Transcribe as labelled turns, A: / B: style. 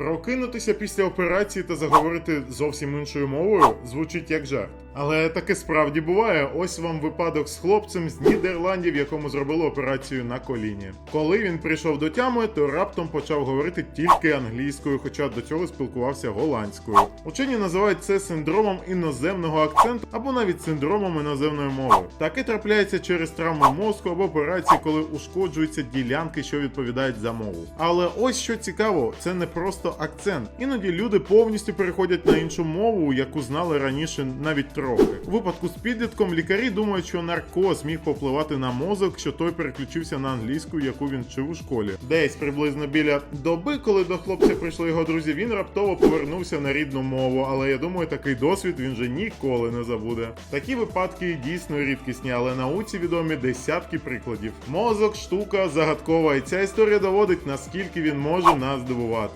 A: Прокинутися після операції та заговорити зовсім іншою мовою звучить як жарт. Але таке справді буває. Ось вам випадок з хлопцем з Нідерландів, якому зробили операцію на коліні. Коли він прийшов до тями, то раптом почав говорити тільки англійською, хоча до цього спілкувався голландською. Учені називають це синдромом іноземного акценту або навіть синдромом іноземної мови. Таке трапляється через травму мозку або операції, коли ушкоджуються ділянки, що відповідають за мову. Але ось що цікаво, це не просто акцент. Іноді люди повністю переходять на іншу мову, яку знали раніше навіть трохи. У випадку з підлітком лікарі думають, що наркоз міг попливати на мозок, що той переключився на англійську, яку він вчив у школі. Десь приблизно біля доби, коли до хлопця прийшли його друзі, він раптово повернувся на рідну мову. Але я думаю, такий досвід він же ніколи не забуде. Такі випадки дійсно рідкісні, але науці відомі десятки прикладів. Мозок штука загадкова, і ця історія доводить, наскільки він може нас здивувати.